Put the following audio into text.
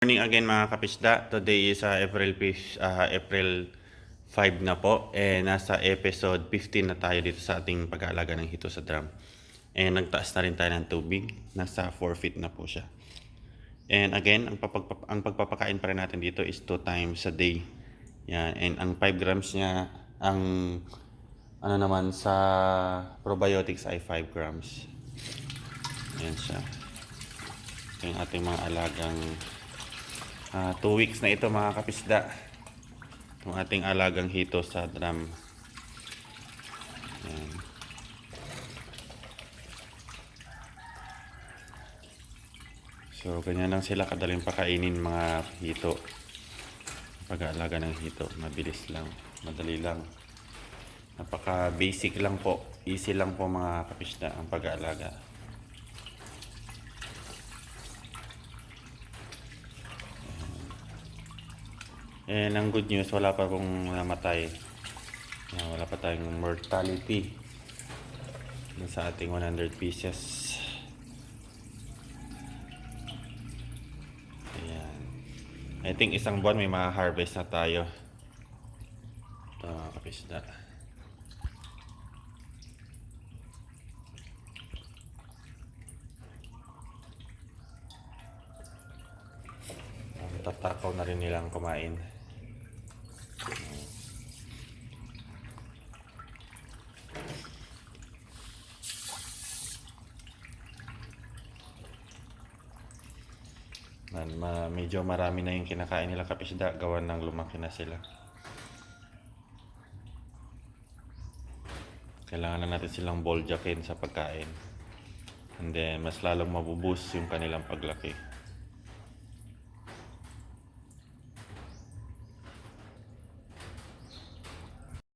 Morning again mga kapisda. Today is uh, April, uh, April 5 na po. Eh, nasa episode 15 na tayo dito sa ating pag-aalaga ng hito sa drum. And nagtaas na rin tayo ng tubig. Nasa 4 feet na po siya. And again, ang, papagpap- ang pagpapakain pa rin natin dito is 2 times a day. Yan. And ang 5 grams niya, ang ano naman sa probiotics ay 5 grams. Yan siya. Ito yung ating mga alagang Ah, two weeks na ito mga kapisda. Itong ating alagang hito sa drum. Ayan. So, ganyan lang sila kadaling pakainin mga hito. Pag-aalaga ng hito. Mabilis lang. Madali lang. Napaka basic lang po. Easy lang po mga kapisda ang pag-aalaga. And ang good news, wala pa pong namatay. Wala pa tayong mortality sa ating 100 pieces. Ayan. I think isang buwan may ma-harvest na tayo. Ito mga kapisda. Tatakaw na rin nilang kumain. Ma, medyo marami na yung kinakain nila kapisda gawa ng lumaki na sila. Kailangan na natin silang ball sa pagkain. And then, mas lalong mabubus yung kanilang paglaki.